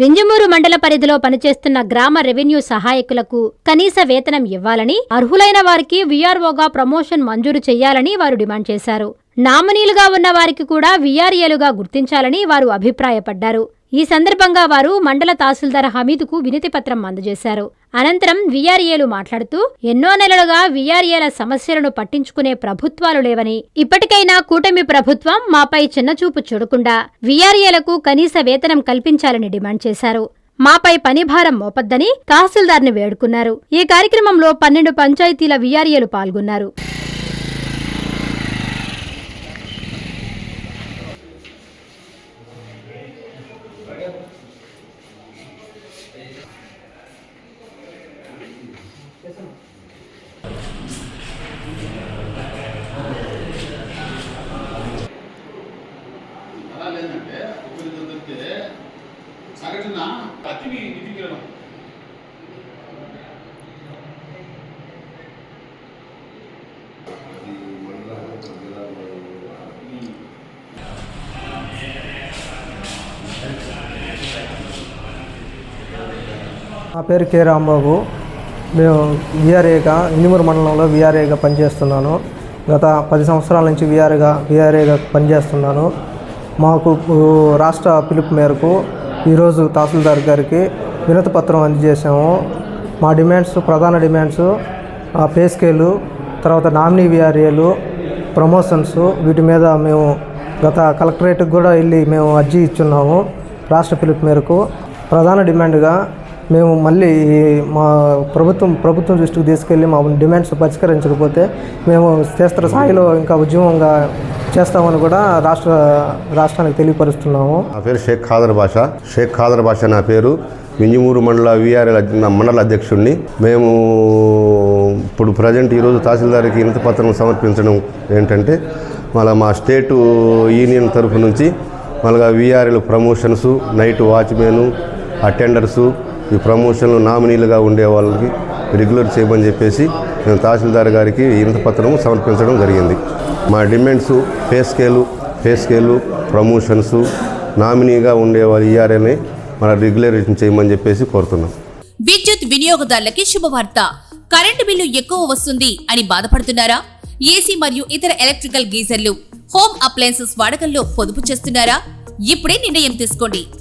వింజమూరు మండల పరిధిలో పనిచేస్తున్న గ్రామ రెవెన్యూ సహాయకులకు కనీస వేతనం ఇవ్వాలని అర్హులైన వారికి వీఆర్ఓగా ప్రమోషన్ మంజూరు చేయాలని వారు డిమాండ్ చేశారు. నామినీలుగా ఉన్న వారికి కూడా వీఆర్ఏలుగా గుర్తించాలని వారు అభిప్రాయపడ్డారు. ఈ సందర్భంగా వారు మండల తహసీల్దార్ హమీదుకు వినతి పత్రం అందజేశారు. అనంతరం వీఆర్ఏలు మాట్లాడుతూ ఎన్నో నెలలుగా వీఆర్ఏల సమస్యలను పట్టించుకునే ప్రభుత్వాలు లేవని ఇప్పటికైనా కూటమి ప్రభుత్వం మాపై చిన్నచూపు చూడకుండా వీఆర్ఏలకు కనీస వేతనం కల్పించాలని డిమాండ్ చేశారు. మాపై పనిభారం మోపద్దని తహసీల్దార్ని వేడుకున్నారు. ఈ కార్యక్రమంలో పన్నెండు పంచాయతీల వీఆర్ఏలు పాల్గొన్నారు. అలా లేదంటే ఒకరి దొరికితే సగటున అతిని నిధికిరణం నా పేరు కే రాంబాబు. మేము విఆర్ఏగా ఇంజమూరు మండలంలో విఆర్ఏగా పనిచేస్తున్నాను. గత పది సంవత్సరాల నుంచి విఆర్ఏగా విఆర్ఏగా పనిచేస్తున్నాను. మాకు రాష్ట్ర పిలుపు మేరకు ఈరోజు తహసీల్దార్ గారికి వినతి పత్రం అందజేశాము. మా డిమాండ్స్ ప్రధాన డిమాండ్స్ ఆ, పే స్కేలు తర్వాత నామినీ విఆర్ఏలు ప్రమోషన్స్ వీటి మీద మేము గత కలెక్టరేట్కి కూడా వెళ్ళి మేము అర్జీ ఇచ్చున్నాము. రాష్ట్ర పిలుపు మేరకు ప్రధాన డిమాండ్గా మేము మళ్ళీ మా ప్రభుత్వం ప్రభుత్వం దృష్టికి తీసుకెళ్ళి మా డిమాండ్స్ పరిష్కరించకపోతే మేము క్షేత్ర స్థాయిలో ఇంకా ఉద్యమంగా చేస్తామని కూడా రాష్ట్ర రాష్ట్రానికి తెలియపరుస్తున్నాము. నా పేరు షేక్ ఖాదర్ భాష షేక్ ఖాదర్ భాష నా పేరు. మింజిమూరు మండల విఆర్ఎల్ మండల అధ్యక్షుడిని మేము ఇప్పుడు ప్రజెంట్ ఈరోజు తహసీల్దార్కి ఇంత పత్రం సమర్పించడం ఏంటంటే మళ్ళీ మా స్టేటు యూనియన్ తరఫు నుంచి మళ్ళీ VRL promotions night watchmen attenders ఈ ప్రమోషన్లు నామినీలుగా ఉండే వాళ్ళకి రెగ్యులర్ చేయమని చెప్పేసి మేము తహసీల్దార్ గారికి ఇంత పత్రం సమర్పించడం జరిగింది. మా demands pay scale pay scale promotions నామినీగా ఉండే వాళ్ళు ఈఆర్ఏని మన రెగ్యులరేషన్ చేయమని చెప్పేసి కోరుతున్నాం. విద్యుత్ వినియోగదారులకి శుభవార్త. కరెంటు బిల్లు ఎక్కువ వస్తుంది అని బాధపడుతున్నారా? ఏసీ మరియు ఇతర ఎలక్ట్రికల్ గీజర్లు హోమ్ అప్లయన్సెస్ వాడకంలో పొదుపు చేస్తున్నారా? ఇప్పుడే నిర్ణయం తీసుకోండి.